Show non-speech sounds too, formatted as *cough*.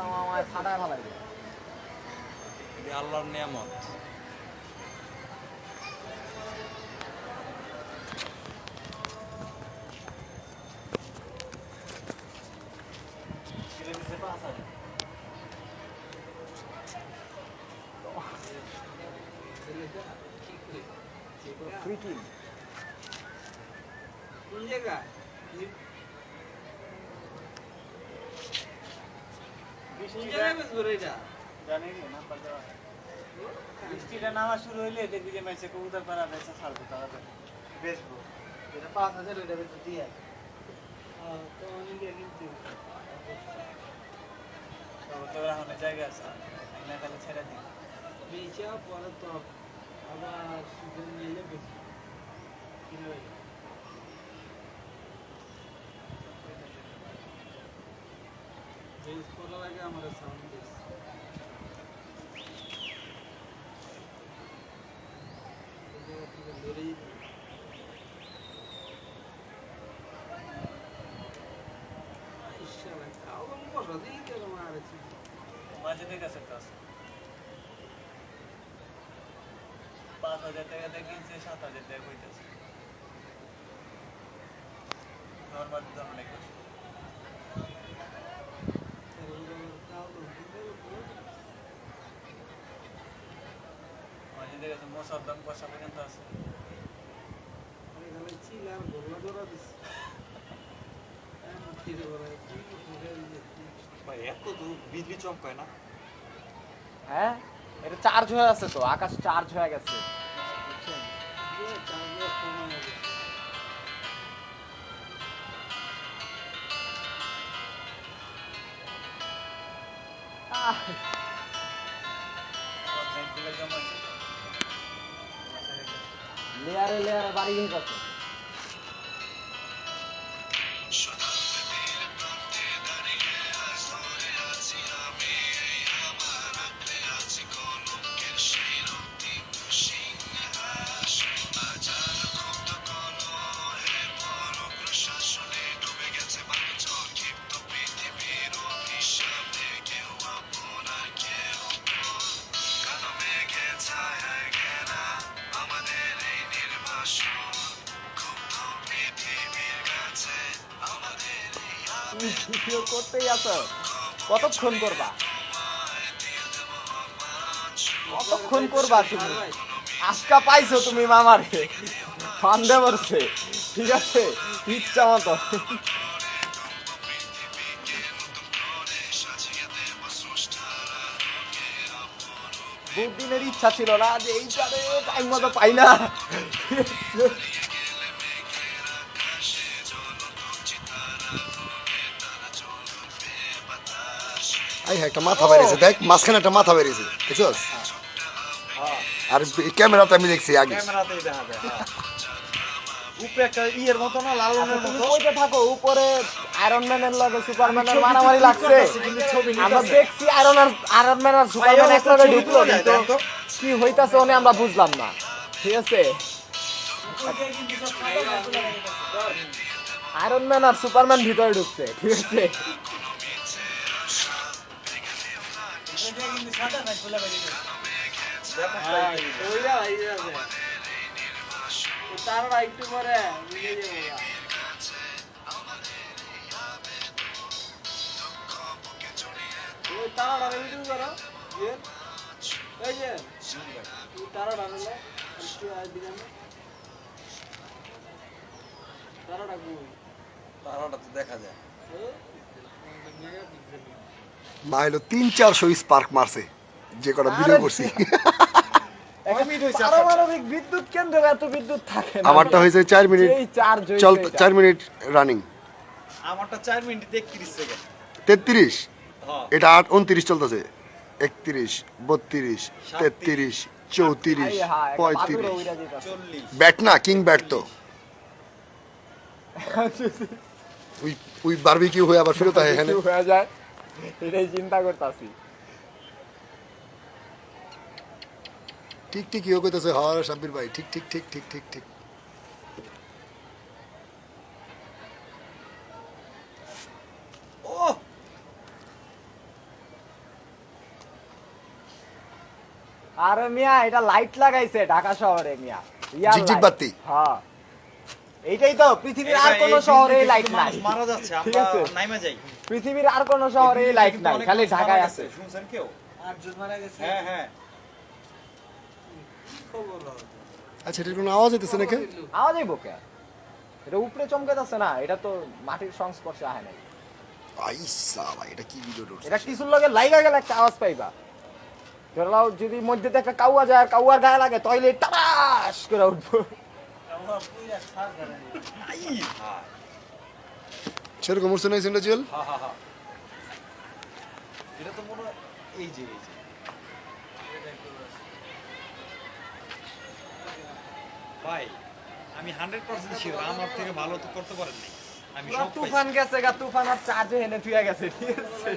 আমার ফাটায় এটি আল্লাহর নিয়ামত। ফ্রি কিল কোন জায়গা কোন জায়গায় বেচবো রে এটা বৃষ্টিটা নামা শুরু হইলে দেখবি যে মেসে কবুতর পাড়া বেচা ছাড়বে তাড়াতাড়ি। বেচবো। এটা পাঁচ হাজার ওইটা বেচবো দিয়ে। জায়গা আছে না খালি ছেড়ে দিই। বেচা পরে তো আবার সিজন নিলে বেশি কিলো বেশ করার আগে আমার সাউন্ড বেশ ধরেই ইশালা কাউ বসা দিই কেন মারেছি মাঝে কাছে আছে পাঁচ হাজার সাত হাজার টাকা কইতেছে। নর্মাল দাম অনেক মাঝে দাম বসা পর্যন্ত আছে। এত বিজলি চমকায় না। হ্যাঁ এটা চার্জ হয়ে আছে তো আকাশ চার্জ হয়ে গেছে। আহ, লেয়ারে লেয়ারে বাড়ি হয়ে গেছে। তুমি ভিডিও করতেই আছো? কতক্ষণ করবা? কতক্ষণ করবা তুমি? আজকা পাইছো তুমি মামারে। ফান্দে পড়ছে ঠিক আছে? ইচ্ছা মতো। বহুত দিনের ইচ্ছা ছিল না যে এইটারে টাইম মতো পাই না। আই হ্যাঁ একটা মাথা বেরিয়েছে দেখ মাঝখানে একটা মাথা বেরিয়েছে বুঝছস? আর ক্যামেরাতে আমি দেখছি আগে। ক্যামেরাতেই দেখা যায় হ্যাঁ। উপরে একটা ইয়ের মতো না লালনের মতো? কইতে থাকো উপরে আয়রন ম্যানের লগে সুপারম্যানের মারামারি লাগছে। আমরা দেখছি আয়রন আর আয়রন ম্যান আর সুপারম্যান একসাথে ঢুকলো কিন্তু কি হইতাছে ওনে আমরা বুঝলাম না। ঠিক আছে? আয়রন ম্যান আর সুপারম্যান ভিতরে ঢুকছে ঠিক আছে? তারা একটু পরে ভিডিও করো যে এই যে তুই তারাটা একটু আজ দিলাম তারাটা কই? তারাটা তো দেখা যায়। মা হলো তিন চারশো স্পার্ক মারছে যে কটা ভিডিও করছি। *laughs* বিদ্যুৎ কেন্দ্র এত বিদ্যুৎ থাকে আমারটা হয়েছে চার মিনিট চল চার মিনিট রানিং আমারটা চার মিনিট একত্রিশ সেকেন্ড তেত্রিশ? হ্যাঁ। এটা আট উনত্রিশ চলতেছে। একত্রিশ বত্রিশ তেত্রিশ চৌত্রিশ পঁয়ত্রিশ। ব্যাট না কিং ব্যাট তো। উই উই বারবিকিউ হয়ে আবার ফেরত হয় এখানে। হয়ে যায়। এটাই চিন্তা করতেছি। ঠিক ঠিক ইয়ে করতেছে সাব্বির হ্যাঁ, ভাই ঠিক ঠিক ঠিক ঠিক ঠিক ঠিক। আরে মিয়া এটা লাইট লাগাইছে ঢাকা শহরে মিয়া। ঝিকঝিক বাতি। হ্যাঁ। এইটাই তো পৃথিবীর আর কোন শহরে লাইট নাই। মারা যাচ্ছে আমরা যাই। পৃথিবীর আর কোনো শহরে এই লাইট নাই খালি ঢাকায় আছে। শুনছেন কেউ? আটজন মারা গেছে। হ্যাঁ হ্যাঁ। আচ্ছা এটার কোনো আওয়াজ হইতেছে নাকি? আওয়াজ আইব কে? এটা উপরে চমকে যাচ্ছে না এটা তো মাটির সংস্পর্শে আহে নাই। আইসা ভাই এটা কি ভিডিও এটা কিছুর লগে লাইগা গেলে একটা আওয়াজ পাইবা। ধরে নাও যদি মধ্যে একটা কাউয়া যায় আর কাউয়ার গায়ে লাগে তাইলে টাবাস করে উঠবো। সেরকম উঠছে না সিনটা জুয়েল? হা হা হা। এটা তো মনে এই যে এই যে। ভাই আমি হান্ড্রেড পার্সেন্ট শিওর আমার থেকে ভালো তো করতে পারেন নাই। আমি সব তুফান গেছে গা তুফান আর চার্জে এনে থুয়া গেছে ঠিক আছে?